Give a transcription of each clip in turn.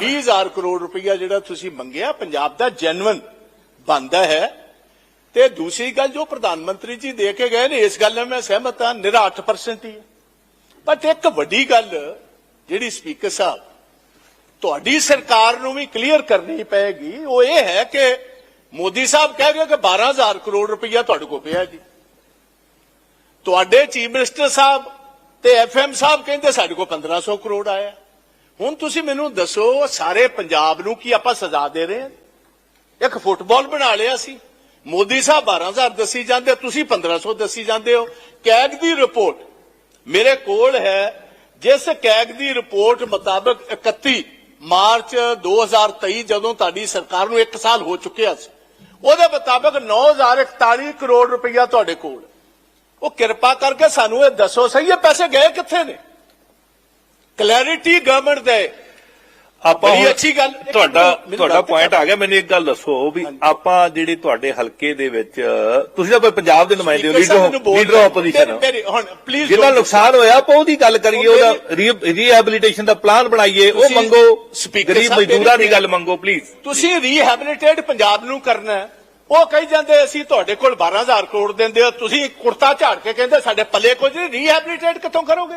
20000 ਕਰੋੜ ਰੁਪਈਆ ਜਿਹੜਾ ਤੁਸੀਂ ਮੰਗਿਆ, ਪੰਜਾਬ ਦਾ ਜੈਨੂਇਨ ਬੰਦਾ ਹੈ। ਤੇ ਦੂਸਰੀ ਗੱਲ ਜੋ ਪ੍ਰਧਾਨ ਮੰਤਰੀ ਜੀ ਦੇ ਕੇ ਗਏ ਨੇ, ਇਸ ਗੱਲ ਨਾਲ ਮੈਂ ਸਹਿਮਤ ਹਾਂ ਨਿਰਾ 8% ਹੀ ਹੈ। ਬਟ ਇੱਕ ਵੱਡੀ ਗੱਲ ਜਿਹੜੀ ਸਪੀਕਰ ਸਾਹਿਬ, ਤੁਹਾਡੀ ਸਰਕਾਰ ਨੂੰ ਵੀ ਕਲੀਅਰ ਕਰਨੀ ਪਏਗੀ, ਉਹ ਇਹ ਹੈ ਕਿ ਮੋਦੀ ਸਾਹਿਬ ਕਹਿ ਰਹੇ ਕਿ 12000 ਕਰੋੜ ਰੁਪਈਆ ਤੁਹਾਡੇ ਕੋਲ ਪਿਆ ਜੀ। ਤੁਹਾਡੇ ਚੀਫ ਮਿਨਿਸਟਰ ਸਾਹਿਬ ਤੇ ਐਫਐਮ ਸਾਹਿਬ ਕਹਿੰਦੇ ਸਾਡੇ ਕੋਲ 1500 ਕਰੋੜ ਆਇਆ। ਹੁਣ ਤੁਸੀਂ ਮੈਨੂੰ ਦੱਸੋ, ਸਾਰੇ ਪੰਜਾਬ ਨੂੰ ਕੀ ਆਪਾਂ ਸਜ਼ਾ ਦੇ ਰਹੇ ਹਾਂ? ਇੱਕ ਫੁੱਟਬਾਲ ਬਣਾ ਲਿਆ ਸੀ। ਮੋਦੀ ਸਾਹਿਬ 12000 ਦੱਸੀ ਜਾਂਦੇ, ਤੁਸੀਂ 1500 ਦੱਸੀ ਜਾਂਦੇ ਹੋ। ਕੈਗ ਦੀ ਰਿਪੋਰਟ ਮੇਰੇ ਕੋਲ ਹੈ। ਜਿਸ ਕੈਗ ਦੀ ਰਿਪੋਰਟ ਮੁਤਾਬਕ 31 ਮਾਰਚ 2023 ਜਦੋਂ ਤੁਹਾਡੀ ਸਰਕਾਰ ਨੂੰ 1 ਸਾਲ ਹੋ ਚੁੱਕਿਆ ਸੀ, ਉਹਦੇ ਮੁਤਾਬਕ 9041 ਕਰੋੜ ਰੁਪਈਆ ਤੁਹਾਡੇ ਕੋਲ। ਉਹ ਕਿਰਪਾ ਕਰਕੇ ਸਾਨੂੰ ਇਹ ਦੱਸੋ, ਸਹੀ ਇਹ ਪੈਸੇ ਗਏ ਕਿੱਥੇ ਨੇ? ਕਲੈਰਿਟੀ ਗਵਰਨਮੈਂਟ ਦੇ ਆਪਾਂ ਬੜੀ ਅੱਛੀ ਗੱਲ- ਤੁਹਾਡਾ ਤੁਹਾਡਾ ਪੁਆਇੰਟ ਆ ਗਿਆ ਮੈਨੂੰ ਇੱਕ ਗੱਲ ਦੱਸੋ ਵੀ ਆਪਾਂ ਜਿਹੜੇ ਤੁਹਾਡੇ ਹਲਕੇ ਦੇ ਵਿੱਚ ਤੁਸੀਂ ਤਾਂ ਕੋਈ ਪੰਜਾਬ ਦੇ ਨੁਮਾਇੰਦੇ ਹੋ ਲੀਡਰ ਲੀਡਰ ਆਪੋਜੀਸ਼ਨ ਹੋ ਹੁਣ ਪਲੀਜ਼ ਜਿਹਦਾ ਨੁਕਸਾਨ ਹੋਇਆ ਆਪਾਂ ਉਹਦੀ ਗੱਲ ਕਰੀਏ ਉਹਦਾ ਰੀਹੈਬਿਲਿਟੇਸ਼ਨ ਦਾ ਪਲਾਨ ਬਣਾਈਏ ਉਹ ਮੰਗੋ। ਗਰੀਬ ਸਾਹਿਬ ਮਜ਼ਦੂਰਾਂ ਦੀ ਗੱਲ ਮੰਗੋ ਪਲੀਜ਼ ਤੁਸੀਂ ਰੀਹੈਬਿਲਿਟੇਟ ਪੰਜਾਬ ਨੂੰ ਕਰਨਾ ਹੈ। ਉਹ ਕਹੀ ਜਾਂਦੇ ਅਸੀਂ ਤੁਹਾਡੇ ਕੋਲ 12000 ਕਰੋੜ ਦਿੰਦੇ ਹੋ ਤੁਸੀਂ ਕੁਰਤਾ ਝਾੜ ਕੇ ਕਹਿੰਦੇ ਸਾਡੇ ਪੱਲੇ ਕੁਝ ਨਹੀਂ ਰੀਹੈਬਿਲਿਟੇਟ ਕਿੱਥੋਂ ਕਰੋਗੇ?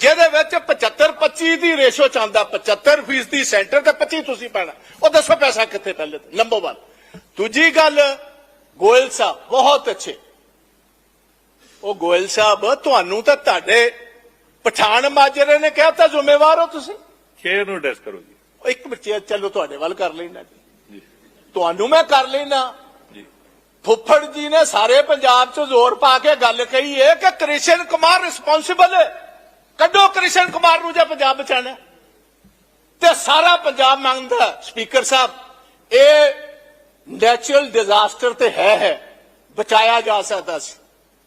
ਜਿਹਦੇ ਵਿੱਚ 75 25 ਦੀ ਰੇਸ਼ੋ ਚਾਹੁੰਦਾ 75 ਫੀਸਦੀ ਸੈਂਟਰ ਤੇ 25 ਤੁਸੀਂ ਪੈਣਾ। ਉਹ ਦੱਸੋ ਪੈਸਾ ਕਿੱਥੇ ਪਹਿਲੇ ਨੰਬਰ 1 ਦੂਜੀ ਗੱਲ ਗੋਇਲ ਸਾਹਿਬ ਬਹੁਤ ਅੱਛੇ। ਉਹ ਗੋਇਲ ਸਾਹਿਬ ਤੁਹਾਨੂੰ ਤਾਂ ਤੁਹਾਡੇ ਪਠਾਨ ਮਾਜਰੇ ਨੇ ਕਿਹਾ ਤਾਂ ਜ਼ਿੰਮੇਵਾਰ ਹੋ ਤੁਸੀਂ। ਸ਼ੇਅਰ ਨੂੰ ਐਡਰੈਸ ਕਰੋ ਜੀ। ਉਹ ਇੱਕ ਮਿੰਟ ਚਲੋ ਤੁਹਾਡੇ ਵੱਲ ਕਰ ਲੈਣਾ ਜੀ। ਤੁਹਾਨੂੰ ਮੈਂ ਕਰ ਲੈਣਾ ਫੁੱਫੜ ਜੀ ਨੇ ਸਾਰੇ ਪੰਜਾਬ 'ਚ ਜ਼ੋਰ ਪਾ ਕੇ ਗੱਲ ਕਹੀ ਹੈ ਕਿ ਕ੍ਰਿਸ਼ਨ ਕੁਮਾਰ ਰਿਸਪੌਂਸਿਬਲ ਹੈ ਕੱਢੋ ਕ੍ਰਿਸ਼ਨ ਕੁਮਾਰ ਨੂੰ ਜੇ ਪੰਜਾਬ ਬਚਾਣਾ ਹੈ। ਤੇ ਸਾਰਾ ਪੰਜਾਬ ਮੰਗਦਾ ਸਪੀਕਰ ਸਾਹਿਬ, ਇਹ ਨੈਚੁਰਲ ਡਿਜ਼ਾਸਟਰ ਤੇ ਹੈ ਹੈ, ਬਚਾਇਆ ਜਾ ਸਕਦਾ ਸੀ।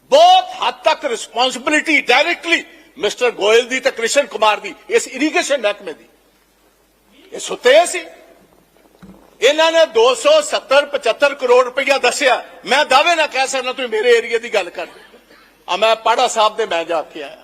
ਬਹੁਤ ਹੱਦ ਤੱਕ ਰਿਸਪੌਂਸਿਬਿਲਿਟੀ ਡਾਇਰੈਕਟਲੀ ਮਿਸਟਰ ਗੋਇਲ ਦੀ ਤੇ ਕ੍ਰਿਸ਼ਨ ਕੁਮਾਰ ਦੀ, ਇਸ ਇਰੀਗੇਸ਼ਨ ਮਹਿਕਮੇ ਦੀ। ਇਹ ਸੁੱਤੇ ਸੀ। ਇਹਨਾਂ ਨੇ 270 75 ਕਰੋੜ ਰੁਪਇਆ ਦੱਸਿਆ। ਮੈਂ ਦਾਅਵੇ ਨਾਲ ਕਹਿ ਸਕਦਾ ਤੁਸੀਂ ਮੇਰੇ ਏਰੀਆ ਦੀ ਗੱਲ ਕਰਦੇ। ਆ ਮੈਂ ਪਾੜਾ ਸਾਹਿਬ ਦੇ ਮੈਂ ਜਾ ਕੇ ਆਇਆ।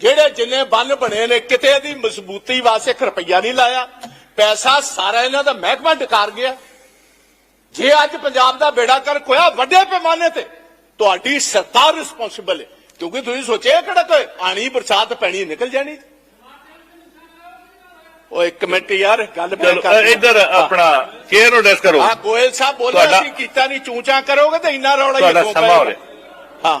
ਜਿਹੜੇ ਜਿੰਨੇ ਬੰਨ ਬਣੇ ਨੇ ਕਿਤੇ ਦੀ ਮਜ਼ਬੂਤੀ ਵਾਸਤੇ ਇੱਕ ਰੁਪਈਆ ਨਹੀਂ ਲਾਇਆ। ਪੈਸਾ ਸਾਰਾ ਇਹਨਾਂ ਦਾ ਮਹਿਕਮਾ ਡਕਾਰ ਗਿਆ। ਜੇ ਅੱਜ ਪੰਜਾਬ ਦਾ ਬੇੜਾ ਕਰ ਕੋਇਆ ਵੱਡੇ ਪੈਮਾਨੇ ਤੇ ਤੁਹਾਡੀ ਸਰਕਾਰ ਰਿਸਪੌਂਸਿਬਲ ਹੈ। ਕਿਉਂਕਿ ਤੁਸੀਂ ਸੋਚਿਆ ਕਿਹੜਾ ਕੋਈ ਆਣੀ ਬਰਸਾਤ ਪੈਣੀ ਨਿਕਲ ਜਾਣੀ? ਉਹ ਇੱਕ ਮਿੰਟ ਯਾਰ ਗੱਲ ਕਰ ਇੱਧਰ ਆਪਣਾ ਸ਼ੇਅਰ ਨੂੰ ਐਡਰੈਸ ਕਰੋ। ਆ ਗੋਇਲ ਸਾਹਿਬ ਬੋਲਿਆ ਸੀ ਕੀਤਾ ਨਹੀਂ ਚੂਚਾ ਕਰੋਗੇ ਤੇ ਇੰਨਾ ਰੌਲਾ ਹੋ? ਰਿਹਾ। ਹਾਂ।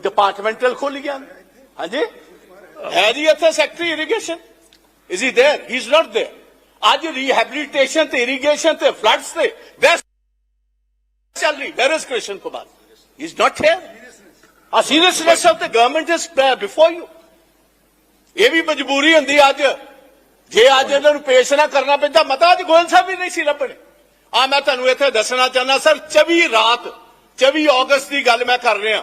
ਡਿਪਾਰਟਮੈਂਟਲ ਖੁੱਲ ਗਿਆ ਹਾਂਜੀ ਹੈ ਜੀ ਇੱਥੇ secretary irrigation is he there he is not there ਅੱਜ ਰੀਹੈਬਿਲਿਟੇਸ਼ਨ ਤੇ ਇਰੀਗੇਸ਼ਨ ਤੇ ਫਲੱਡਸ ਤੇ ਵੈਸਟ ਚੱਲ ਰਹੀ where is Krishan Kumar he is not here ਆ seriousness of the government is before you ਇਹ ਵੀ ਮਜਬੂਰੀ ਹੁੰਦੀ ਅੱਜ ਜੇ ਅੱਜ ਇਹਨਾਂ ਨੂੰ ਪੇਸ਼ ਨਾ ਕਰਨਾ ਪੈਂਦਾ ਮਤਾ ਅੱਜ ਗੋਇਲ ਸਾਹਿਬ ਵੀ ਨਹੀਂ ਸੀ ਲੱਭਣੇ ਆ ਮੈਂ ਤੁਹਾਨੂੰ ਇੱਥੇ ਦੱਸਣਾ ਚਾਹੁੰਦਾ ਸਰ 24 ਰਾਤ 24 ਅਗਸਤ ਦੀ ਗੱਲ ਮੈਂ ਕਰ ਰਿਹਾ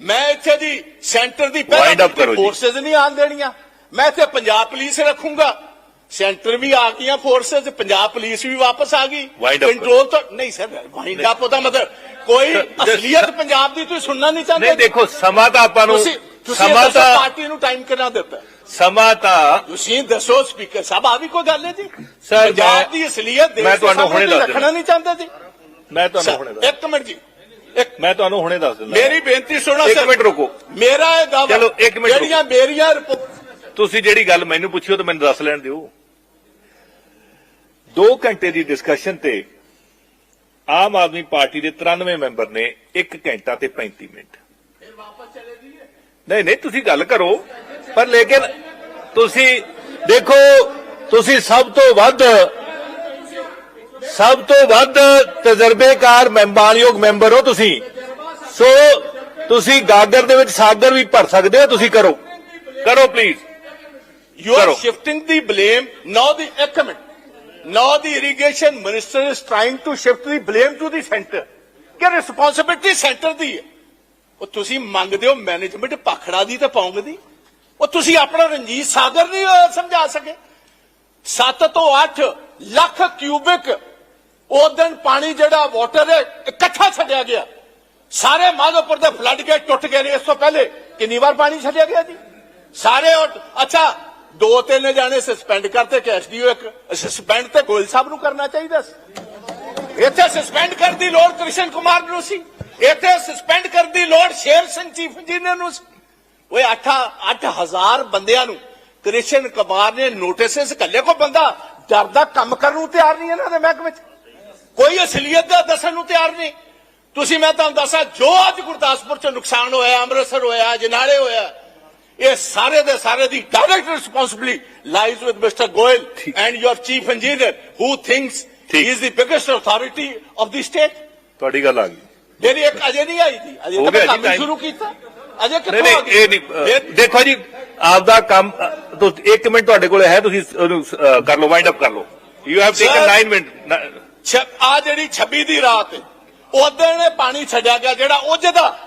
ਮੈਂ ਇੱਥੇ ਦੀ ਸੈਂਟਰ ਦੀ ਜੀ। ਫੋਰਸਸ ਨਹੀਂ ਆਣ ਦੇਣੀਆਂ। ਮੈਂ ਇੱਥੇ ਪੰਜਾਬ ਪੁਲਿਸ ਰੱਖੂੰਗਾ। ਸੈਂਟਰ ਵੀ ਆ ਗਈਆਂ ਫੋਰਸਸ ਪੰਜਾਬ ਪੁਲਿਸ ਵੀ ਵਾਪਸ ਆ ਗਈ। ਕੰਟਰੋਲ ਤਾਂ ਨਹੀਂ ਸਰ ਵਾਈਂਡ ਅਪ ਉਹਦਾ ਮਤਲਬ ਕੋਈ ਅਸਲੀਅਤ ਪੰਜਾਬ ਦੀ ਤੁਸੀਂ ਸੁਣਨਾ ਨਹੀਂ ਚਾਹੁੰਦੇ। ਨਹੀਂ ਦੇਖੋ ਸਮਾਂ ਤਾਂ ਆਪਾਂ ਨੂੰ ਸਮਾਂ ਤਾਂ ਪਾਰਟੀ ਨੂੰ ਟਾਈਮ ਕਿੰਨਾ ਦਿੱਤਾ। ਸਮਾਂ ਤਾਂ ਤੁਸੀਂ ਦੱਸੋ ਸਪੀਕਰ ਸਾਹਿਬ ਆ ਵੀ ਕੋਈ ਗੱਲ ਹੈ ਜੀ? ਪੰਜਾਬ ਦੀ ਅਸਲੀਅਤ ਦੇਸ਼ ਮੈਂ ਦੇ ਤੁਹਾਨੂੰ ਹੁਣੇ ਦੱਸ ਰੱਖਣਾ ਨਹੀਂ ਚਾਹੁੰਦੇ ਜੀ। ਮੈਂ ਤੁਹਾਨੂੰ ਹੁਣੇ ਦੱਸ ਇੱਕ ਮਿੰਟ ਜੀ। ਮੈਂ ਤੁਹਾਨੂੰ ਹੁਣੇ ਦੱਸ ਦਿੰਦਾ। ਮੇਰੀ ਬੇਨਤੀ ਸੁਣੋ ਇੱਕ। ਮਿੰਟ ਰੁਕੋ। ਮੇਰਾ ਇਹ ਦਾਅਵਾ ਚਲੋ, ਇੱਕ ਮਿੰਟ ਜਿਹੜੀਆਂ ਮੇਰੀਆਂ ਰਿਪੋਰਟ ਤੁਸੀਂ ਜਿਹੜੀ ਗੱਲ ਮੈਨੂੰ ਪੁੱਛੀ ਉਹ ਤਾਂ ਮੈਨੂੰ ਦੱਸ ਲੈਣ ਦਿਓ। 2 ਘੰਟੇ ਦੀ ਡਿਸਕਸ਼ਨ ਤੇ ਆਮ ਆਦਮੀ ਪਾਰਟੀ ਦੇ 93 ਮੈਂਬਰ ਨੇ 1 ਘੰਟਾ ਤੇ 35 ਮਿੰਟ। ਨਹੀਂ ਨਹੀਂ ਤੁਸੀਂ ਗੱਲ ਕਰੋ। ਪਰ ਲੇਕਿਨ ਤੁਸੀਂ ਦੇਖੋ ਤੁਸੀਂ ਸਭ ਤੋਂ ਵੱਧ ਸਭ ਤੋਂ ਵੱਧ ਤਜਰਬੇਕਾਰ ਮੈਂਬਾਰਯੋਗ ਮੈਂਬਰ ਹੋ ਤੁਸੀਂ ਸੋ ਤੁਸੀਂ ਗਾਗਰ ਦੇ ਵਿੱਚ ਸਾਗਰ ਵੀ ਭਰ ਸਕਦੇ ਹੋ ਤੁਸੀਂ ਕਰੋ ਕਰੋ ਪਲੀਜ਼ are ਕਰੋ। shifting the blame. Now the ਇੱਕ minute. Now the irrigation minister is trying to shift the blame to the center. ਕਿ responsibility center ਦੀ ਹੈ. ਉਹ ਤੁਸੀਂ ਮੰਗਦੇ ਹੋ ਮੈਨੇਜਮੈਂਟ ਪਖੜਾ ਦੀ ਤੇ ਪੌਂਗ ਦੀ ਉਹ ਤੁਸੀਂ ਆਪਣਾ ਰਣਜੀਤ ਸਾਗਰ ਨਹੀਂ ਸਮਝਾ ਸਕੇ 7 ਤੋਂ 8 ਲੱਖ ਕਿਊਬਿਕ ਉਸ ਦਿਨ ਪਾਣੀ ਜਿਹੜਾ ਵਾਟਰ ਇਕੱਠਾ ਛੱਡਿਆ ਗਿਆ। ਸਾਰੇ ਮਾਧੋਪੁਰ ਦੇ ਫਲੱਡ ਗੇਟ ਟੁੱਟ ਗਏ ਨੇ। ਇਸ ਤੋਂ ਪਹਿਲੇ ਕਿੰਨੀ ਵਾਰ ਪਾਣੀ ਛੱਡਿਆ ਗਿਆ ਜੀ? ਸਾਰੇ ਅੱਛਾ, ਦੋ ਤਿੰਨ ਜਾਣੇ ਸਸਪੈਂਡ ਕਰਤੇ ਕਿ ਐਸਡੀਓ ਇੱਕ। ਸਸਪੈਂਡ ਤੇ ਗੋਇਲ ਸਾਹਿਬ ਨੂੰ ਕਰਨਾ ਚਾਹੀਦਾ ਸੀ। ਇੱਥੇ ਸਸਪੈਂਡ ਕਰਨ ਦੀ ਲੋੜ ਕ੍ਰਿਸ਼ਨ ਕੁਮਾਰ ਨੂੰ ਸੀ। ਇੱਥੇ ਸਸਪੈਂਡ ਕਰਨ ਦੀ ਲੋੜ ਸ਼ੇਰ ਸਿੰਘ ਚੀਫ ਇੰਜੀਨੀਅਰ ਨੂੰ ਸੀ। ਓਏ 8 8000 ਬੰਦਿਆਂ ਨੂੰ ਕ੍ਰਿਸ਼ਨ ਕੁਮਾਰ ਨੇ ਨੋਟਿਸਸ ਕੱਲੇ ਕੋ ਬੰਦਾ ਡਰਦਾ ਕੰਮ ਕਰਨ ਨੂੰ ਤਿਆਰ ਨਹੀਂ ਇਹਨਾਂ ਦੇ ਮਹਿਕਮੇ ਚ। ਕੋਈ ਅਸਲੀਅਤ ਦਾ ਦੱਸਣ ਨੂੰ ਤਿਆਰ ਨਹੀਂ। ਤੁਸੀਂ ਮੈਂ ਤੁਹਾਨੂੰ ਦੱਸਾਂ ਜੋ ਅੱਜ ਗੁਰਦਾਸਪੁਰ ਚ ਨੁਕਸਾਨ ਹੋਇਆ ਅੰਮ੍ਰਿਤਸਰ ਹੋਇਆ ਜਨਾਲੇ ਹੋਇਆ ਇਹ ਸਾਰੇ ਦੇ ਸਾਰੇ ਦੀ direct responsibility lies with mister Goyal and your chief engineer who thinks he. Is the biggest authority of the state ਤੁਹਾਡੀ ਗੱਲ ਆ ਗਈ। ਜਿਹੜੀ ਇੱਕ ਅਜੇ ਨਹੀਂ ਆਈ ਸੀ ਅਜੇ ਤਾਂ ਕੰਮ। ਸ਼ੁਰੂ ਕੀਤਾ। ਅਜੇ ਕਿੱਥੋਂ ਆ ਨਹੀਂ ਇਹ ਨਹੀਂ ਦੇਖੋ ਜੀ ਆਪਦਾ ਕੰਮ 1 ਮਿੰਟ ਤੁਹਾਡੇ ਕੋਲ ਹੈ ਤੁਸੀਂ ਕਰ ਲਓ ਵਾਈਂਡ ਅਪ ਕਰ ਲਓ। You have taken Sir- 9 minute ਆ ਜਿਹੜੀ 26 ਦੀ ਰਾਤ ਉਦੋਂ ਨੇ ਪਾਣੀ ਛੱਡਿਆ ਗਿਆ, ਜਿਹੜਾ ਉਹਦੇ ਦਾ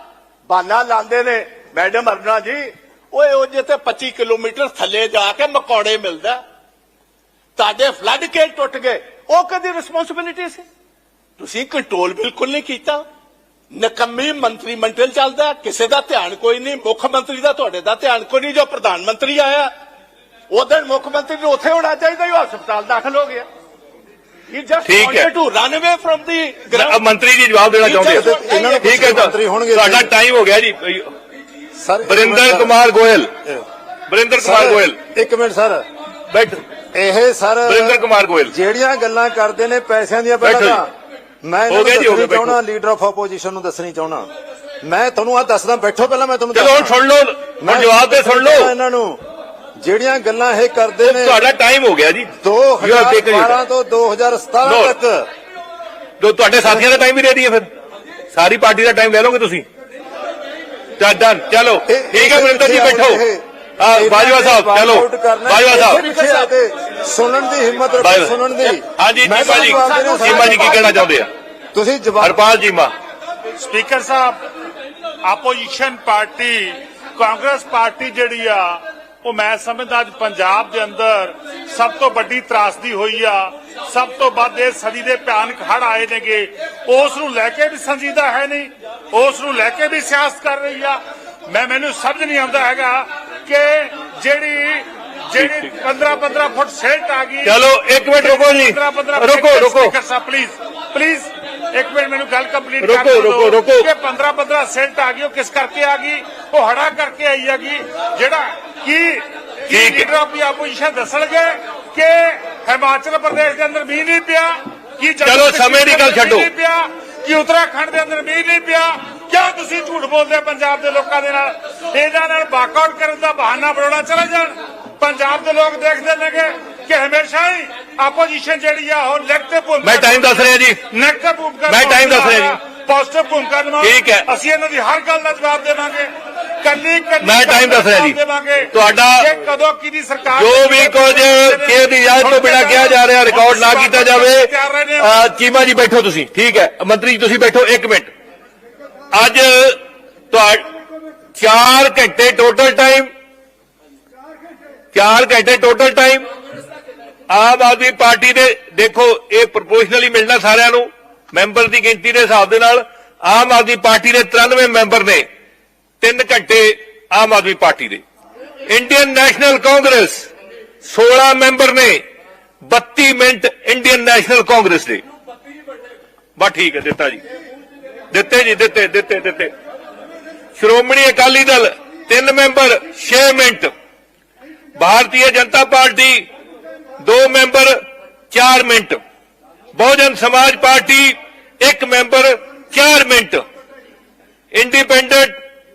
ਬਾਨਾ ਲਾਉਂਦੇ ਨੇ। ਮੈਡਮ ਅਰਨਾ ਜੀ ਓਏ ਉਹਦੇ ਤੇ 25 ਕਿਲੋਮੀਟਰ ਥੱਲੇ ਜਾ ਕੇ ਮਕੌੜੇ ਮਿਲਦਾ। ਤੁਹਾਡੇ ਫਲੱਡ ਕੇ ਟੁੱਟ ਗਏ। ਉਹ ਕਦੀ ਰਿਸਪੌਂਸਿਬਿਲਿਟੀ ਸੀ? ਤੁਸੀਂ ਕੰਟਰੋਲ ਬਿਲਕੁਲ ਨਹੀਂ ਕੀਤਾ। ਨਕੰਮੀ ਮੰਤਰੀ ਮੰਡਲ ਚੱਲਦਾ, ਕਿਸੇ ਦਾ ਧਿਆਨ ਕੋਈ ਨਹੀਂ। ਮੁੱਖ ਮੰਤਰੀ ਦਾ, ਤੁਹਾਡੇ ਦਾ ਧਿਆਨ ਕੋਈ ਨਹੀਂ। ਜੋ ਪ੍ਰਧਾਨ ਮੰਤਰੀ ਆਇਆ ਉਦੋਂ ਮੁੱਖ ਮੰਤਰੀ ਨੂੰ ਉੱਥੇ ਹੋਣਾ ਚਾਹੀਦਾ, ਉਹ ਹਸਪਤਾਲ ਦਾਖਲ ਹੋ ਗਿਆ। ਠੀਕ ਹੈ। wanted to run away from the a, ground. ਮੰਤਰੀ ਜੀ ਜਵਾਬ ਦੇਣਾ ਚਾਹੁੰਦੇ ਆ। ਇਹਨਾਂ ਨੂੰ ਠੀਕ ਹੈ ਮੰਤਰੀ ਹੋਣਗੇ ਤੁਹਾਡਾ ਟਾਈਮ ਹੋ ਗਿਆ ਜੀ। ਸਰ ਬਰਿੰਦਰ ਕੁਮਾਰ ਗੋਇਲ। ਬਰਿੰਦਰ ਕੁਮਾਰ ਗੋਇਲ। ਇੱਕ ਮਿੰਟ ਸਰ। ਬੈਠ। ਇਹ ਸਰ ਬਰਿੰਦਰ ਕੁਮਾਰ ਗੋਇਲ। ਜਿਹੜੀਆਂ ਗੱਲਾਂ ਕਰਦੇ ਨੇ ਪੈਸਿਆਂ ਦੀਆਂ ਪਹਿਲਾਂ ਮੈਂ ਹੋ ਇਹਨਾਂ ਗਿਆ ਨੂੰ ਚਾਹਣਾ ਲੀਡਰ ਆਫ ਆਪੋਜੀਸ਼ਨ ਨੂੰ ਦੱਸਣੀ ਚਾਹਣਾ ਮੈਂ ਤੁਹਾਨੂੰ ਆ ਦੱਸਦਾ ਬੈਠੋ ਪਹਿਲਾਂ ਮੈਂ ਤੁਹਾਨੂੰ ਚਲੋ। ਸੁਣ ਲਓ। ਮੈਂ ਹੁਣ ਜਵਾਬ ਤੇ ਸੁਣ ਲਓ। ਇਹਨਾਂ ਨੂੰ। ਜਿਹੜੀਆਂ ਗੱਲਾਂ ਇਹ ਕਰਦੇ ਨੇ ਤੁਹਾਡਾ ਟਾਈਮ ਹੋ ਗਿਆ ਜੀ। You have taken your 2012 ਤੋਂ 2017 No. ਤੱਕ। ਜੋ ਤੁਹਾਡੇ ਸਾਥੀਆਂ ਦਾ ਟਾਈਮ ਵੀ ਦੇ ਦਈਏ ਫਿਰ। ਸਾਰੀ ਪਾਰਟੀ ਦਾ ਟਾਈਮ ਲੈ ਲਓਗੇ ਤੁਸੀਂ। ਡਨ ਚਲੋ ਠੀਕ ਹੈ ਬਰਿੰਦਰ ਜੀ ਬੈਠੋ। ਬਾਜਵਾ ਸਾਹਿਬ ਚਲੋ ਬਾਜਵਾ ਸਾਹਿਬ। ਸੁਣਨ ਦੀ ਹਿੰਮਤ ਰੱਖੋ ਸੁਣਨ ਦੀ। ਹਾਂਜੀ ਮੈਂ ਚੀਮਾ ਜੀ। ਚੀਮਾ ਜੀ ਕੀ ਕਹਿਣਾ ਚਾਹੁੰਦੇ ਆ? ਤੁਸੀਂ ਜਵਾਬ ਹਰਪਾਲ ਜੀਮਾ ਸਪੀਕਰ ਸਾਹਿਬ ਆਪੋਜੀਸ਼ਨ ਪਾਰਟੀ ਕਾਂਗਰਸ ਪਾਰਟੀ ਜਿਹੜੀ ਆ ਉਹ ਮੈਂ ਸਮਝਦਾ ਅੱਜ ਪੰਜਾਬ ਦੇ ਅੰਦਰ ਸਭ ਤੋਂ ਵੱਡੀ ਤਰਾਸਦੀ ਹੋਈ ਆ। ਸਭ ਤੋਂ ਵੱਧ ਇਹ ਸਦੀ ਦੇ ਭਿਆਨਕ ਹੜ ਆਏ ਨੇਗੇ। ਉਸ ਨੂੰ ਲੈ ਕੇ ਵੀ ਸੰਜੀਦਾ ਹੈ ਨਹੀਂ ਉਸ ਨੂੰ ਲੈ ਕੇ ਵੀ ਸਿਆਸਤ ਕਰ ਰਹੀ ਆ। ਮੈਂ ਮੈਨੂੰ ਸਮਝ ਨਹੀਂ ਆਉਂਦਾ ਹੈਗਾ ਕਿ ਜਿਹੜੀ ਜਿਹੜੀ 15 15 ਫੁੱਟ ਸੇਲਟ ਆ ਗਈ। ਚਲੋ, ਇੱਕ ਮਿੰਟ ਰੁਕੋ ਜੀ। 15 15 ਰੁਕੋ, ਰੁਕੋ। ਸਪੀਕਰ ਸਾਹਿਬ ਪਲੀਜ਼ ਪਲੀਜ਼ ਇੱਕ ਮਿੰਟ ਮੈਨੂੰ ਗੱਲ ਕੰਪਲੀਟ ਰੁਕੋ, ਕਰ ਦਿਓ ਰੁਕੋ, ਰੁਕੋ। ਕਿ 15 15 ਸੈਂਟ ਆ ਗਈ ਉਹ ਕਿਸ ਕਰਕੇ ਆ ਗਈ ਉਹ ਹੜਾ ਕਰਕੇ ਆਈ ਹੈਗੀ ਜਿਹੜਾ ਕੀ ਕੀ। ਲੀਡਰ ਆਫ ਦੀ ਆਪੋਜੀਸ਼ਨ ਦੱਸਣਗੇ ਕਿ ਹਿਮਾਚਲ ਪ੍ਰਦੇਸ਼ ਦੇ ਅੰਦਰ ਮੀਂਹ ਨਹੀਂ ਪਿਆ ਕੀ ਚਲੋ, ਸਮੇਂ ਦੀ ਗੱਲ ਛੱਡੋ। ਕਿ ਉੱਤਰਾਖੰਡ ਦੇ ਅੰਦਰ ਮੀਂਹ ਨਹੀਂ ਪਿਆ ਕਿਉਂ ਤੁਸੀਂ ਝੂਠ ਬੋਲਦੇ ਪੰਜਾਬ ਦੇ ਲੋਕਾਂ ਦੇ ਨਾਲ ਇਹਨਾਂ ਨਾਲ ਵਾਕਆਊਟ ਕਰਨ ਦਾ ਬਹਾਨਾ ਬਣਾਉਣਾ ਚਲੇ ਜਾਣ ਪੰਜਾਬ ਦੇ ਲੋਕ ਦੇਖਦੇ ਨੇਗੇ ਕਿ ਹਮੇਸ਼ਾ ਹੀ ਆਪੋਜੀਸ਼ਨ ਜਿਹੜੀ ਆ ਉਹ ਨੈਗੇਟਿਵ ਭੂਮਿਕਾ ਮੈਂ time ਦੱਸ ਰਿਹਾ ਜੀ। ਨੈਗੇਟਿਵ ਭੂਮਿਕਾ ਮੈਂ time ਦੱਸ ਰਿਹਾ ਜੀ। ਪੋਜ਼ਿਟਿਵ ਭੂਮਿਕਾ ਨਿਭਾਓ ਠੀਕ ਹੈ। ਅਸੀਂ ਇਹਨਾਂ ਦੀ ਹਰ ਗੱਲ ਦਾ ਜਵਾਬ ਦੇਵਾਂਗੇ ਕੱਲੀ ਕੱਲੀ ਮੈਂ time ਦੱਸ ਰਿਹਾ ਜੀ। ਤੁਹਾਡਾ ਕਿ ਕਦੋਂ ਕਿਹਦੀ ਸਰਕਾਰ ਜੋ ਵੀ ਕੁਝ ਕਿਸੇ ਦੀ ਇਜਾਜ਼ਤ ਤੋਂ ਬਿਨਾਂ ਕਿਹਾ ਜਾ ਰਿਹਾ ਰਿਕਾਰਡ ਨਾ ਕੀਤਾ ਜਾਵੇ। ਅਹ ਚੀਮਾ ਜੀ ਬੈਠੋ ਤੁਸੀਂ ਠੀਕ ਹੈ ਮੰਤਰੀ ਜੀ ਤੁਸੀਂ ਬੈਠੋ 1 ਮਿੰਟ ਅੱਜ ਤੁਹਾ 4 ਘੰਟੇ ਟੋਟਲ ਟਾਈਮ 4 ਘੰਟੇ total time Aam Aadmi party ਦੇ, ਦੇਖੋ, ਇਹ ਪ੍ਰੋਪੋਰਸ਼ਨਲੀ ਮਿਲਣਾ ਸਾਰਿਆਂ ਨੂੰ, ਮੈਂਬਰ ਦੀ ਗਿਣਤੀ ਦੇ ਹਿਸਾਬ ਦੇ ਨਾਲ, ਆਮ ਆਦਮੀ ਪਾਰਟੀ ਦੇ 93 ਮੈਂਬਰ ਨੇ 3 ਘੰਟੇ ਆਮ ਆਦਮੀ ਪਾਰਟੀ ਦੇ। ਇੰਡੀਅਨ ਨੈਸ਼ਨਲ ਕਾਂਗਰਸ 16 ਮੈਂਬਰ ਨੇ 32 ਮਿੰਟ ਇੰਡੀਅਨ ਨੈਸ਼ਨਲ ਕਾਂਗਰਸ ਦੇ। ਬਸ ਠੀਕ ਹੈ, ਦਿੱਤਾ ਜੀ। ਦਿੱਤੇ ਜੀ, ਦਿੱਤੇ ਦਿੱਤੇ ਦਿੱਤੇ। Shiromani Akali Dal 3 member 6 minute. Bharatiya Janata party 2 member 4 minute. Bahujan Samaj party 1 member 4 minute. Independent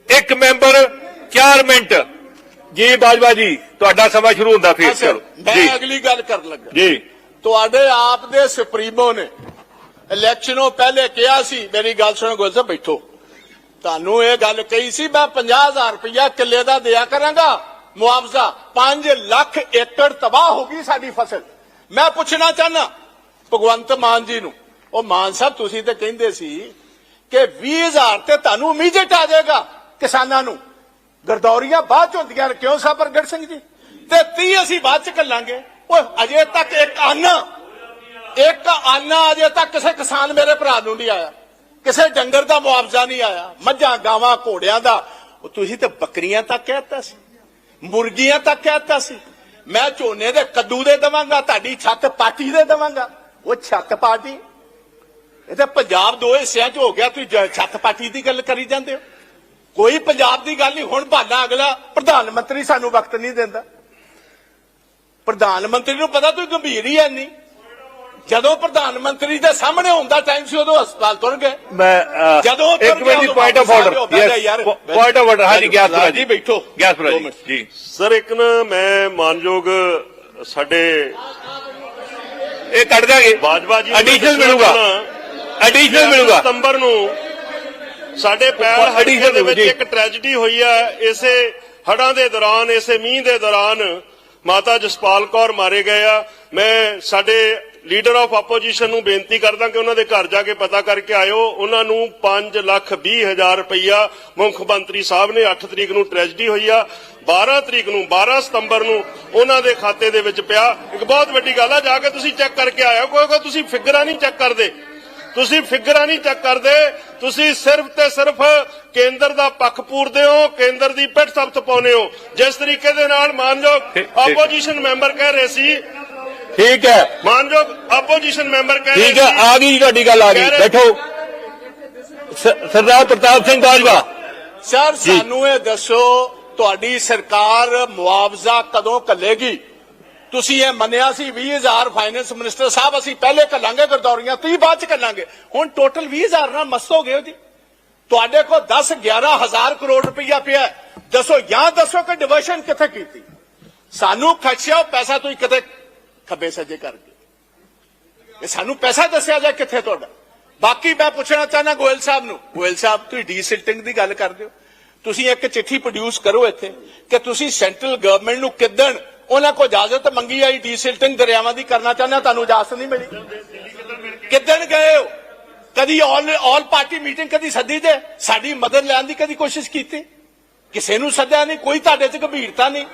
1 member 4 minute. ਜੀ ਬਾਜਵਾ ਜੀ ਤੁਹਾਡਾ ਸਮਾਂ ਸ਼ੁਰੂ ਹੁੰਦਾ ਫਿਰ ਚਲੋ। ਮੈਂ ਅਗਲੀ ਗੱਲ ਕਰਨ ਲੱਗਾ। ਜੀ। ਤੁਹਾਡੇ ਆਪ ਦੇ ਸੁਪਰੀਮੋ ਨੇ ਇਲੈਕਸ਼ਨੋਂ ਪਹਿਲੇ ਕਿਹਾ ਸੀ ਮੇਰੀ ਗੱਲ ਸੁਣੋ ਗੋਲ ਸਾਹਿਬ ਬੈਠੋ। ਤੁਹਾਨੂੰ ਇਹ ਗੱਲ ਕਹੀ ਸੀ ਮੈਂ 50000 ਰੁਪਇਆ ਕਿੱਲੇ ਦਾ ਦਿਆ ਕਰਾਂਗਾ। ਮੁਆਵਜ਼ਾ 5 ਲੱਖ ਏਕੜ ਤਬਾਹ ਹੋ ਗਈ ਸਾਡੀ ਫਸਲ। ਮੈਂ ਪੁੱਛਣਾ ਚਾਹਨਾ ਭਗਵੰਤ ਮਾਨ ਜੀ ਨੂੰ, ਉਹ ਮਾਨ ਸਾਹਿਬ ਤੁਸੀਂ ਤੇ ਕਹਿੰਦੇ ਸੀ ਕਿ 20000 ਤੇ ਤੁਹਾਨੂੰ ਇਮੀਡੀਏਟ ਆ ਜਾਏਗਾ ਕਿਸਾਨਾਂ ਨੂੰ। ਗਰਦੌਰੀਆਂ ਬਾਅਦ ਚ ਹੁੰਦੀਆਂ ਨੇ, ਕਿਉਂ ਸਾਹਿਬ ਪ੍ਰਗਟ ਸਿੰਘ ਜੀ? ਤੇ 30 ਅਸੀਂ ਬਾਅਦ ਚ ਕੱਲਾਂਗੇ। ਓਏ, ਅਜੇ ਤੱਕ ਇੱਕ ਆਨਾ ਇੱਕ ਆਨਾ ਅਜੇ ਤੱਕ ਕਿਸੇ ਕਿਸਾਨ ਮੇਰੇ ਭਰਾ ਨੂੰ ਨਹੀਂ ਆਇਆ। ਕਿਸੇ ਡੰਗਰ ਦਾ ਮੁਆਵਜ਼ਾ ਨਹੀਂ ਆਇਆ। ਮੱਝਾਂ, ਗਾਵਾਂ, ਘੋੜਿਆਂ ਦਾ। ਉਹ ਤੁਸੀਂ ਤੇ ਬੱਕਰੀਆਂ ਤੱਕ ਕਹਿਤਾ ਸੀ। ਮੁਰਗੀਆਂ ਤੱਕ ਕਹਿਤਾ ਸੀ। ਮੈਂ ਝੋਨੇ ਦੇ ਕੱਦੂ ਦੇ ਦਵਾਂਗਾ, ਤੁਹਾਡੀ ਛੱਤ ਪਾਟੀ ਦੇ ਦਵਾਂਗਾ। ਉਹ ਛੱਤ ਪਾਟੀ? ਇਹ ਤਾਂ ਪੰਜਾਬ ਦੋ ਹਿੱਸਿਆਂ 'ਚ ਹੋ ਗਿਆ, ਤੁਸੀਂ ਛੱਤ ਪਾਟੀ ਦੀ ਗੱਲ ਕਰੀ ਜਾਂਦੇ ਹੋ। ਕੋਈ ਪੰਜਾਬ ਦੀ ਗੱਲ ਨਹੀਂ, ਹੁਣ ਬਹਾਨਾ ਅਗਲਾ, ਪ੍ਰਧਾਨ ਮੰਤਰੀ ਸਾਨੂੰ ਵਕਤ ਨਹੀਂ ਦਿੰਦਾ। ਪ੍ਰਧਾਨ ਮੰਤਰੀ ਨੂੰ ਪਤਾ ਤੁਸੀਂ ਗੰਭੀਰ ਹੀ ਐ ਨਹੀਂ ਜਦੋਂ ਪ੍ਰਧਾਨ ਮੰਤਰੀ ਦੇ ਸਾਹਮਣੇ ਹੁੰਦਾ ਟਾਈਮ ਸੀ ਉਦੋਂ ਹਸਪਤਾਲ ਤੁਰ ਗਏ। ਮੈਂ ਜਦੋਂ ਇੱਕ ਮਿੰਟ ਦੀ ਪੁਆਇੰਟ ਆਫ ਆਰਡਰ ਯਾਰ। ਪੁਆਇੰਟ ਆਫ ਆਰਡਰ ਹਾਂਜੀ ਗਿਆਸਪੁਰਾ ਜੀ, ਬੈਠੋ। ਗਿਆਸਪੁਰਾ ਦੋ ਜੀ। ਸਰ ਇੱਕ ਨਾ ਮੈਂ ਮਾਨਯੋਗ ਸਾਡੇ ਇਹ ਕੱਢ ਦਾਂਗੇ ਬਾਜਵਾ ਜੀ ਐਡੀਸ਼ਨਲ ਮਿਲੂਗਾ। ਐਡੀਸ਼ਨਲ ਮਿਲੂਗਾ। ਸਤੰਬਰ ਨੂੰ ਸਾਡੇ ਹੜਕੇ additional ਦੇ ਵਿੱਚ। ਇੱਕ ਟ੍ਰੈਜੇਡੀ ਹੋਈ ਆ। ਇਸੇ ਹੜਾਂ ਦੇ ਦੌਰਾਨ ਇਸੇ ਮੀਂਹ ਦੇ ਦੌਰਾਨ ਮਾਤਾ ਜਸਪਾਲ ਕੌਰ ਮਾਰੇ ਗਏ ਆ। ਮੈਂ ਸਾਡੇ ਲੀਡਰ ਆਫ ਆਪੋਜੀਸ਼ਨ ਨੂੰ ਬੇਨਤੀ ਕਰਦਾ ਕਿ ਉਹਨਾਂ ਦੇ ਘਰ ਜਾ ਕੇ ਪਤਾ ਕਰਕੇ ਆਇਓ। ਉਹਨਾਂ ਨੂੰ 5 ਲੱਖ 20 ਹਜ਼ਾਰ ਰੁਪਈਆ ਮੁੱਖ ਮੰਤਰੀ ਸਾਹਿਬ ਨੇ 8 ਤਰੀਕ ਨੂੰ ਟ੍ਰੈਜੇਡੀ ਹੋਈ ਆ। 12 ਤਰੀਕ ਨੂੰ 12 ਸਤੰਬਰ ਨੂੰ ਉਹਨਾਂ ਦੇ ਖਾਤੇ ਦੇ ਵਿੱਚ ਪਿਆ। ਇੱਕ ਬਹੁਤ ਵੱਡੀ ਗੱਲ ਆ ਜਾ ਕੇ ਤੁਸੀਂ ਚੈੱਕ ਕਰਕੇ ਆਇਓ। ਕੋਈ ਕੋਈ ਤੁਸੀਂ ਫਿਗਰਾਂ ਨਹੀਂ ਚੈੱਕ ਕਰਦੇ। ਤੁਸੀਂ ਫਿਗਰਾਂ ਨਹੀਂ ਚੈੱਕ ਕਰਦੇ। ਤੁਸੀਂ ਸਿਰਫ ਤੇ ਸਿਰਫ ਕੇਂਦਰ ਦਾ ਪੱਖ ਪੂਰਦੇ ਹੋ ਕੇਂਦਰ ਦੀ ਪਿੱਠ ਸਬਤ ਪਾਉਨੇ ਹੋ। ਜਿਸ ਤਰੀਕੇ ਦੇ ਨਾਲ ਠੀਕ- ਠੀਕ। ਆਪੋਜੀਸ਼ਨ ਮੈਂਬਰ ਕਹਿ ਰਹੇ ਸੀ ਠੀਕ ਹੈ। ਮਾਨਯੋਗ ਆਪੋਜੀਸ਼ਨ ਮੈਂਬਰ ਕਹਿ ਰਹੇ ਠੀਕ ਹੈ ਆ ਗਈ ਤੁਹਾਡੀ ਗੱਲ ਆ ਗਈ। ਬੈਠੋ। ਸਰਦਾਰ ਪ੍ਰਤਾਪ ਸਿੰਘ ਬਾਜਵਾ। ਸਰ ਸਾਨੂੰ ਇਹ ਦੱਸੋ ਤੁਹਾਡੀ ਸਰਕਾਰ ਮੁਆਵਜ਼ਾ ਕਦੋਂ ਕੱਲੇਗੀ ਤੁਸੀਂ ਇਹ ਮੰਨਿਆ ਸੀ 20000 ਫਾਈਨੈਂਸ ਮਿਨਿਸਟਰ ਸਾਹਿਬ ਅਸੀਂ ਪਹਿਲੇ ਕੱਲਾਂਗੇ ਗਰਦੌਰੀਆਂ ਤੁਸੀਂ ਬਾਅਦ ਚ ਕੱਲਾਂਗੇ ਹੁਣ ਟੋਟਲ 20000 ਨਾਲ ਮਸਤ ਹੋ ਗਏ ਹੋ ਜੀ। ਤੁਹਾਡੇ ਕੋਲ 10 11000 ਕਰੋੜ ਰੁਪਈਆ ਪਿਆ। ਦੱਸੋ ਜਾਂ ਦੱਸੋ ਕਿ ਡਿਵਰਸ਼ਨ ਕਿੱਥੇ ਕੀਤੀ? ਸਾਨੂੰ ਖਰਚਿਆ ਪੈਸਾ ਤੁਸੀਂ ਕਿਤੇ ਖੱਬੇ ਸੱਜੇ ਕਰ ਗਏ। ਇਹ ਸਾਨੂੰ ਪੈਸਾ ਦੱਸਿਆ ਜਾ ਕਿੱਥੇ ਤੁਹਾਡਾ? ਬਾਕੀ ਮੈਂ ਪੁੱਛਣਾ ਚਾਹਨਾ ਗੋਇਲ ਸਾਹਿਬ ਨੂੰ। ਗੋਇਲ ਸਾਹਿਬ, ਤੁਸੀਂ ਡੀਸਿਲਟਿੰਗ ਦੀ ਗੱਲ ਕਰਦੇ ਹੋ। ਤੁਸੀਂ ਇੱਕ ਚਿੱਠੀ ਪ੍ਰੋਡਿਊਸ ਕਰੋ ਇੱਥੇ ਕਿ ਤੁਸੀਂ ਸੈਂਟਰਲ ਗਵਰਨਮੈਂਟ ਨੂੰ ਕਿਦਣ ਉਹਨਾਂ ਕੋਲ ਇਜਾਜ਼ਤ ਮੰਗੀ ਆਈ ਡੀਸਿਲਟਿੰਗ ਦਰਿਆਵਾਂ ਦੀ ਕਰਨਾ ਚਾਹੁੰਦੇ ਹੋ? ਤੁਹਾਨੂੰ ਇਜਾਜ਼ਤ ਨਹੀਂ ਮਿਲੀ? ਕਿਦਣ ਗਏ ਹੋ? ਕਦੀ ਆਲ ਆਲ ਪਾਰਟੀ ਮੀਟਿੰਗ ਕਦੀ ਸੱਦੀ ਜੇ ਸਾਡੀ ਮਦਦ ਲੈਣ ਦੀ ਕਦੀ ਕੋਸ਼ਿਸ਼ ਕੀਤੀ? ਕਿਸੇ ਨੂੰ ਸੱਦਿਆ ਨਹੀਂ, ਕੋਈ ਤੁਹਾਡੇ 'ਚ ਗੰਭੀਰਤਾ ਨਹੀਂ।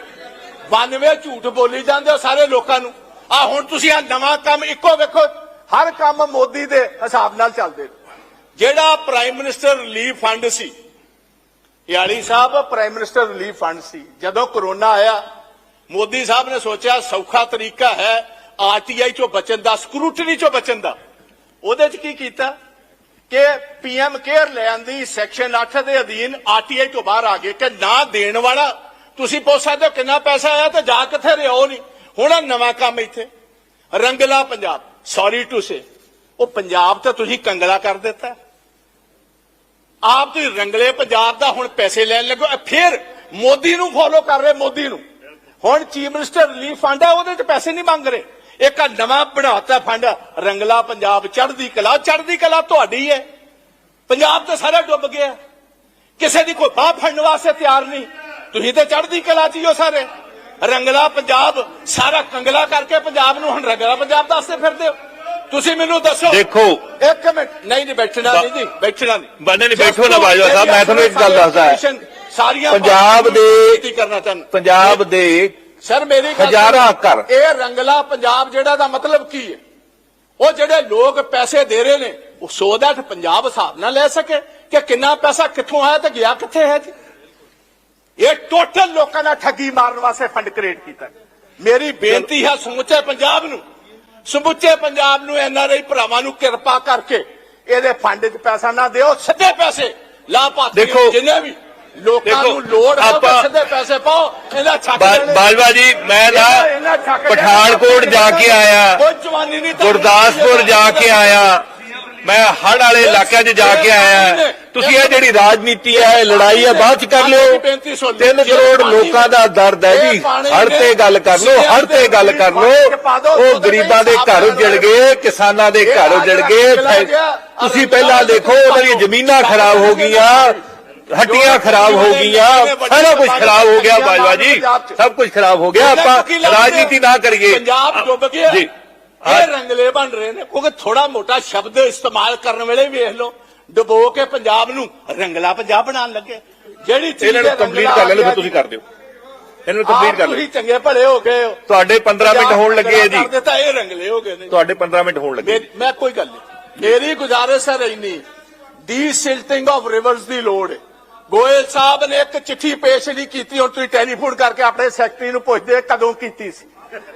92 ਝੂਠ ਬੋਲੀ ਜਾਂਦੇ ਹੋ ਸਾਰੇ ਲੋਕਾਂ ਨੂੰ। ਆ ਹੁਣ ਤੁਸੀਂ ਆ ਨਵਾਂ ਕੰਮ ਇੱਕੋ ਵੇਖੋ, ਹਰ ਕੰਮ ਮੋਦੀ ਦੇ ਹਿਸਾਬ ਨਾਲ ਚੱਲਦੇ ਜਿਹੜਾ ਪ੍ਰਾਈਮ ਮਿਨਿਸਟਰ ਰਿਲੀਫ ਫੰਡ ਸੀ ਯਾਲੀ ਸਾਹਿਬ ਪ੍ਰਾਈਮ ਮਿਨਿਸਟਰ ਰਿਲੀਫ ਫੰਡ ਸੀ, ਜਦੋਂ ਕਰੋਨਾ ਆਇਆ, ਮੋਦੀ ਸਾਹਿਬ ਨੇ ਸੋਚਿਆ ਸੌਖਾ ਤਰੀਕਾ ਹੈ ਆਰਟੀਆਈ ਚੋਂ ਬਚਣ ਦਾ, ਸਕਰੂਟਨੀ ਚੋਂ ਬਚਣ ਦਾ। ਉਹਦੇ 'ਚ ਕੀ ਕੀਤਾ ਕਿ ਪੀਐਮ ਕੇਅਰ ਲੈਣ ਦੀ ਸੈਕਸ਼ਨ 8 ਦੇ ਅਧੀਨ ਆਰਟੀਆਈ ਤੋਂ ਬਾਹਰ ਆ ਗਏ ਕਿ ਨਾ ਦੇਣ ਵਾਲਾ, ਤੁਸੀਂ ਪੁੱਛ ਸਕਦੇ ਹੋ ਕਿੰਨਾ ਪੈਸਾ ਆਇਆ ਤੇ ਜਾ ਕਿੱਥੇ ਰਿਹਾ ਉਹ ਨਹੀਂ। ਹੁਣ ਆਹ ਨਵਾਂ ਕੰਮ ਇੱਥੇ। Rangla Punjab. Sorry to say ਉਹ ਪੰਜਾਬ ਤਾਂ ਤੁਸੀਂ ਕੰਗਲਾ ਕਰ ਦਿੱਤਾ। ਆਪ ਤੁਸੀਂ ਰੰਗਲੇ ਪੰਜਾਬ ਦਾ ਹੁਣ ਪੈਸੇ ਲੈਣ ਲੱਗੋ ਫਿਰ ਮੋਦੀ ਨੂੰ ਫੋਲੋ ਕਰ ਰਹੇ ਮੋਦੀ ਨੂੰ। ਹੁਣ ਚੀਫ ਮਿਨਿਸਟਰ ਰਿਲੀਫ ਫੰਡ ਹੈ ਉਹਦੇ ਚ ਪੈਸੇ ਨਹੀਂ ਮੰਗ ਰਹੇ। ਇੱਕ ਆਹ ਨਵਾਂ ਬਣਾਤਾ ਫੰਡ ਰੰਗਲਾ ਪੰਜਾਬ, ਚੜ੍ਹਦੀ ਕਲਾ। ਚੜ੍ਹਦੀ ਕਲਾ ਤੁਹਾਡੀ ਹੈ। ਪੰਜਾਬ ਤਾਂ ਸਾਰਾ ਡੁੱਬ ਗਿਆ। ਕਿਸੇ ਦੀ ਕੋਈ ਬਾਹ ਫੜਨ ਵਾਸਤੇ ਤਿਆਰ ਨਹੀਂ। ਤੁਸੀਂ ਤਾਂ ਚੜ੍ਹਦੀ ਕਲਾ ਚ ਹੀ ਹੋ ਸਾਰੇ। ਰੰਗਲਾ ਪੰਜਾਬ ਸਾਰਾ ਕੰਗਲਾ ਕਰਕੇ ਪੰਜਾਬ ਨੂੰ ਹੁਣ ਰੰਗਲਾ ਪੰਜਾਬ ਦੱਸਦੇ ਫਿਰਦੇ ਹੋ। ਤੁਸੀਂ ਮੈਨੂੰ ਦੱਸੋ। ਦੇਖੋ। ਇੱਕ ਮਿੰਟ। ਨਹੀਂ ਨਹੀਂ ਬੈਠਣਾ ਨਹੀਂ ਜੀ ਬੈਠਣਾ ਨਹੀਂ। ਬੰਦੇ ਨਹੀਂ ਬੈਠੋ ਨਾ ਬਾਜਵਾ ਸਾਹਿਬ ਮੈਂ ਤੁਹਾਨੂੰ ਇੱਕ ਗੱਲ ਦੱਸਦਾ। ਸਾਰੀਆਂ ਪੰਜਾਬ ਦੇ- ਕਰਨਾ ਚਾਹੁੰਦਾ। ਪੰਜਾਬ ਦੇ ਸਰ ਮੇਰੀ ਹਜ਼ਾਰਾਂ। ਘਰ। ਇਹ ਰੰਗਲਾ ਪੰਜਾਬ ਜਿਹੜਾ ਦਾ ਮਤਲਬ ਕੀ ਹੈ? ਉਹ ਜਿਹੜੇ ਲੋਕ ਪੈਸੇ ਦੇ ਰਹੇ ਨੇ ਉਹ ਸੋ ਦੈਟ ਪੰਜਾਬ ਹਿਸਾਬ ਨਾਲ ਲੈ ਸਕੇ ਕਿ ਕਿੰਨਾ ਪੈਸਾ ਕਿੱਥੋਂ ਆਇਆ ਤੇ ਗਿਆ ਕਿੱਥੇ ਹੈ ਜੀ? ਇਹ ਟੋਟਲ ਲੋਕਾਂ ਦਾ ਠੱਗੀ ਮਾਰਨ ਵਾਸਤੇ ਫੰਡ ਕ੍ਰੀਏਟ ਕੀਤਾ ਮੇਰੀ ਬੇਨਤੀ ਹੈ ਸਮੁੱਚੇ ਪੰਜਾਬ ਨੂੰ ਸਮੁੱਚੇ ਪੰਜਾਬ ਨੂੰ ਐਨਆਰਆਈ ਭਰਾਵਾਂ ਨੂੰ ਕਿਰਪਾ ਕਰਕੇ ਇਹਦੇ ਫੰਡ 'ਚ ਪੈਸਾ ਨਾ ਦਿਓ ਸਿੱਧੇ ਪੈਸੇ ਲਾਭਪਾਤਰੀ ਜਿੰਨੇ ਵੀ ਲੋਕਾਂ ਨੂੰ ਲੋੜ ਹੈ ਸਿੱਧੇ ਪੈਸੇ ਪਾਓ ਇਹਦਾ ਛੱਕ। ਬਾਜਵਾ ਜੀ ਮੈਂ ਨਾ। ਪਠਾਨਕੋਟ ਜਾ ਕੇ ਆਇਆ ਕੋਈ ਜਵਾਨੀ ਤੁਹਾਨੂੰ ਗੁਰਦਾਸਪੁਰ ਜਾ ਕੇ ਆਇਆ ਮੈਂ ਹੜ ਵਾਲੇ ਇਲਾਕਿਆਂ 'ਚ ਜਾ ਕੇ ਆਇਆ। ਤੁਸੀਂ ਇਹ ਜਿਹੜੀ ਰਾਜਨੀਤੀ ਹੈ ਇਹ ਲੜਾਈ ਹੈ ਬਾਅਦ 'ਚ ਕਰ ਲਿਓ। 3 ਕਰੋੜ ਲੋਕਾਂ ਦਾ ਦਰਦ ਹੈ ਜੀ। ਹੜ ਤੇ ਗੱਲ ਕਰ ਲਓ ਹੜ ਤੇ ਗੱਲ ਕਰ ਲਓ। ਉਹ ਗਰੀਬਾਂ ਦੇ ਘਰ ਉਜੜ ਗਏ ਕਿਸਾਨਾਂ ਦੇ ਘਰ ਉਜੜ ਗਏ ਤੁਸੀਂ ਪਹਿਲਾਂ ਦੇਖੋ ਉਹਨਾਂ ਦੀਆਂ ਜ਼ਮੀਨਾਂ ਖਰਾਬ ਹੋ ਗਈਆਂ ਹੱਟੀਆਂ ਖਰਾਬ ਹੋ ਗਈਆਂ ਸਾਰਾ ਕੁਝ ਖਰਾਬ ਹੋ ਗਿਆ ਬਾਜਵਾ ਜੀ। ਸਭ ਕੁਝ ਖਰਾਬ ਹੋ ਗਿਆ ਆਪਾਂ ਰਾਜਨੀਤੀ ਨਾ ਕਰੀਏ। ਪੰਜਾਬ ਡੁੱਬ ਗਿਆ। ਜੀ। ਇਹ ਰੰਗਲੇ ਬਣ ਰਹੇ ਨੇ ਕਿਉਂਕਿ ਥੋੜਾ ਮੋਟਾ ਸ਼ਬਦ ਇਸਤੇਮਾਲ ਕਰਨ ਵੇਲੇ ਵੇਖ ਲਓ ਡੁਬੋ ਕੇ ਪੰਜਾਬ ਨੂੰ ਰੰਗਲਾ ਪੰਜਾਬ ਬਣਾਉਣ ਲੱਗੇ। ਜਿਹੜੀ ਚੀਜ਼ ਇਹਨਾਂ ਨੂੰ ਕੰਪਲੀਟ ਕਰ ਲੈਣ ਫਿਰ ਤੁਸੀਂ ਕਰ ਦਿਓ। ਇਹਨਾਂ ਨੂੰ ਕੰਪਲੀਟ ਕਰ ਤੁਸੀਂ ਲਓ ਚੰਗੇ ਭਲੇ ਹੋ ਗਏ ਹੋ। ਤੁਹਾਡੇ 15 ਮਿੰਟ ਹੋਣ ਲੱਗੇ ਜੀ। ਦਿੱਤਾ ਇਹ ਰੰਗਲੇ ਹੋ ਗਏ ਨੇ। ਤੁਹਾਡੇ 15 ਮਿੰਟ ਹੋਣ ਲੱਗੇ। ਮੈਂ ਕੋਈ ਗੱਲ ਨਹੀਂ। ਮੇਰੀ ਗੁਜ਼ਾਰਿਸ਼ ਹੈ ਇੰਨੀ ਡੀ ਸਿਲਟਿੰਗ ਆਫ ਰਿਵਰਸ ਦੀ ਲੋੜ ਹੈ। ਗੋਇਲ ਸਾਹਿਬ ਨੇ ਇੱਕ ਚਿੱਠੀ ਪੇਸ਼ ਨਹੀਂ ਕੀਤੀ ਹੁਣ ਤੁਸੀਂ ਟੈਲੀਫੋਨ ਕਰਕੇ ਆਪਣੇ ਸੈਕਟਰੀ ਨੂੰ ਪੁੱਛਦੇ ਕਦੋਂ ਕੀਤੀ ਸੀ।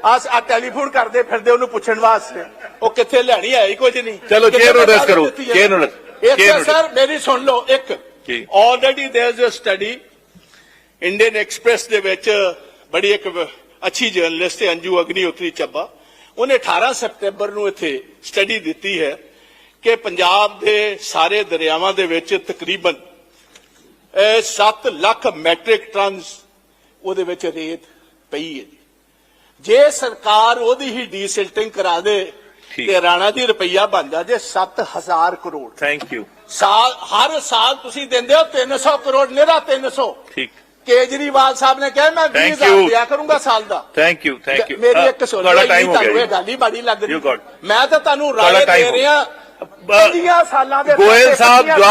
ਆਸ ਆ ਟੈਲੀਫੋਨ ਕਰਦੇ ਫਿਰਦੇ ਉਹਨੂੰ ਪੁੱਛਣ ਵਾਸਤੇ ਉਹ ਕਿੱਥੇ ਲੈਣੀ ਹੈ ਹੀ ਕੁਝ ਨਹੀਂ ਚਲੋ, ਕਿੱਥੇ chair ਨੂੰ address ਗੱਲ ਕਰੋ, ਦਿੱਤੀ ਹੈ? chair ਨੂੰ address- chair ਇੱਥੇ ਨੂੰ ਸਰ ਮੇਰੀ ਸੁਣ ਲਓ ਇੱਕ ਜੀ। Already there is a study Indian Express ਦੇ ਵਿੱਚ ਬੜੀ ਇੱਕ ਵ- ਅੱਛੀ ਜਰਨਲਿਸਟ ਹੈ ਅੰਜੂ ਅਗਨੀਹੋਤਰੀ ਚੱਬਾ ਉਹਨੇ 18 ਸਤੰਬਰ ਨੂੰ ਇੱਥੇ ਸਟੱਡੀ ਦਿੱਤੀ ਹੈ ਕਿ ਪੰਜਾਬ ਦੇ ਸਾਰੇ ਦਰਿਆਵਾਂ ਦੇ ਵਿੱਚ ਤਕਰੀਬਨ 7 ਲੱਖ ਮੈਟ੍ਰਿਕ ਟਨਸ ਉਹਦੇ ਵਿੱਚ ਰੇਤ ਪਈ ਹੈ ਜੀ। ਸਰਕਾਰ ਉਹਦੀ ਹੀ ਡੀਸਿਲਟਿੰਗ ਕਰਾ ਦੇ। ਤੇ ਰਾਣਾ ਦੀ ਰੁਪਈਆ ਬਣ ਜਾ ਜੇ 7000 ਕਰੋੜ ਥੈਂਕ ਯੂ ਸਾਲ ਹਰ ਸਾਲ ਤੁਸੀਂ ਦਿੰਦੇ ਹੋ 300 ਕਰੋੜ ਨਿਹਰਾ 300 ਠੀਕ ਕੇਜਰੀਵਾਲ ਸਾਹਿਬ ਨੇ ਕਿਹਾ ਮੈਂ Thank 20000 you. ਦਿਆ ਕਰੂੰਗਾ ਸਾਲ ਦਾ ਥੈਂਕ ਯੂ ਥੈਂਕ ਯੂ ਮੇਰੀ ਇੱਕ ਸੁਣ ਤੁਹਾਡਾ ਟਾਈਮ ਹੋ ਗਿਆ ਗੱਲ ਬਾੜੀ ਲੱਗ ਰਹੀ ਮੈਂ ਤਾਂ ਤੁਹਾਨੂੰ ਰਾਏ ਦੇ ਰਿਹਾ ਗਿਆ। 50 ਸਾਲਾਂ ਦੇ ਗੋਇਲ ਸਾਹਿਬ 50 ਜਵਾਬ